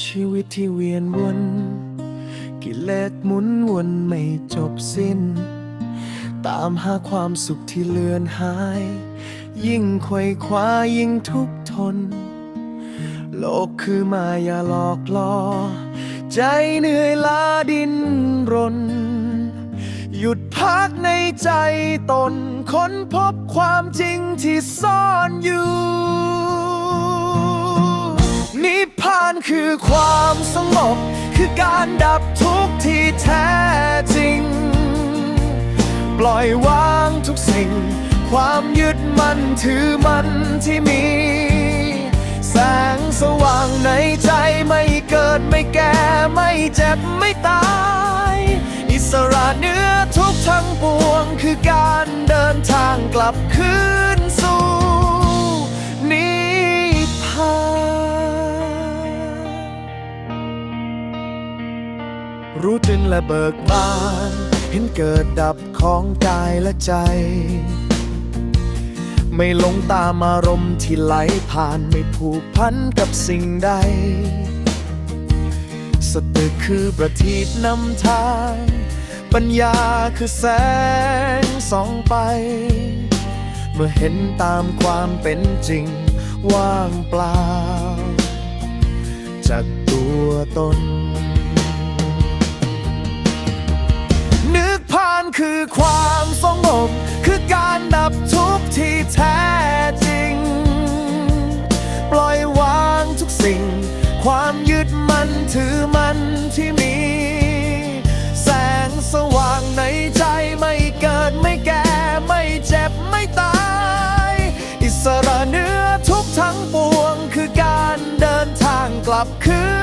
ชีวิตที่เวียนวน กิเลสหมุนวนไม่จบสิ้น ตามหาความสุขที่เลือนหาย ยิ่งควยคว้ายิ่งทุกข์ทน โลกคือมายาหลอกล่อ ใจเหนื่อยล้าดินรน หยุดพักในใจตน ค้นพบความจริงที่ซ่อนอยู่ คือความสงบ คือการดับทุกข์ที่แท้จริง ปล่อยวางทุกสิ่ง ความยึดมั่นถือมันที่มี แสงสว่างในใจไม่เกิดไม่แก่ไม่เจ็บไม่ตาย อิสระเนื้อทุกทั้งปวง คือการเดินทางกลับคืน และเบิกบาน เห็นเกิดดับของกายและใจ ไม่หลงตามอารมณ์ที่ไหลผ่านไม่ผูกพันกับสิ่งใด สติคือประทีปนำทาง ปัญญาคือแสงส่องไป เมื่อเห็นตามความเป็นจริงว่างเปล่า จากตัวตน คือความสงบ คือการดับทุกข์ที่แท้จริง ปล่อยวางทุกสิ่ง ความยึดมั่นถือมันที่มี แสงสว่างในใจไม่เกิดไม่แก่ไม่เจ็บไม่ตาย อิสระเหนื้อทุกทั้งปวง คือการเดินทางกลับคืน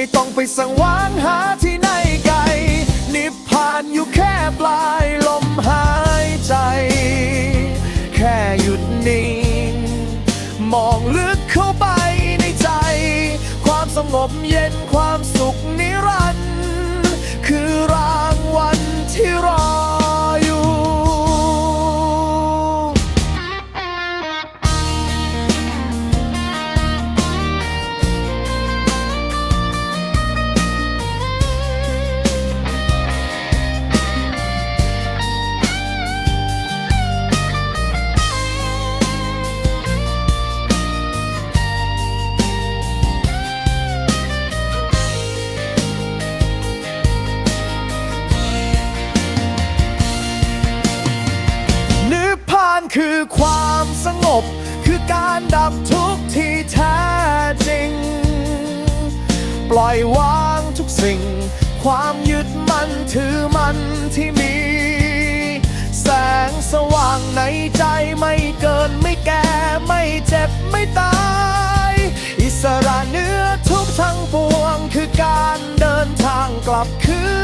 ไม่ต้องไปสังวานหาที่ไหนไกล นิพพานอยู่แค่ปลายลมหายใจ แค่หยุดนิ่ง มองลึกเข้าไปในใจ ความสงบเย็นความสุขนี้ คือความสงบ คือการดับทุกข์ที่แท้จริง ปล่อยวางทุกสิ่ง ความยึดมั่นถือมันที่มี แสงสว่างในใจไม่เกินไม่แก่ไม่เจ็บไม่ตาย อิสระเนื้อทุกทั้งปวงคือการเดินทางกลับคืน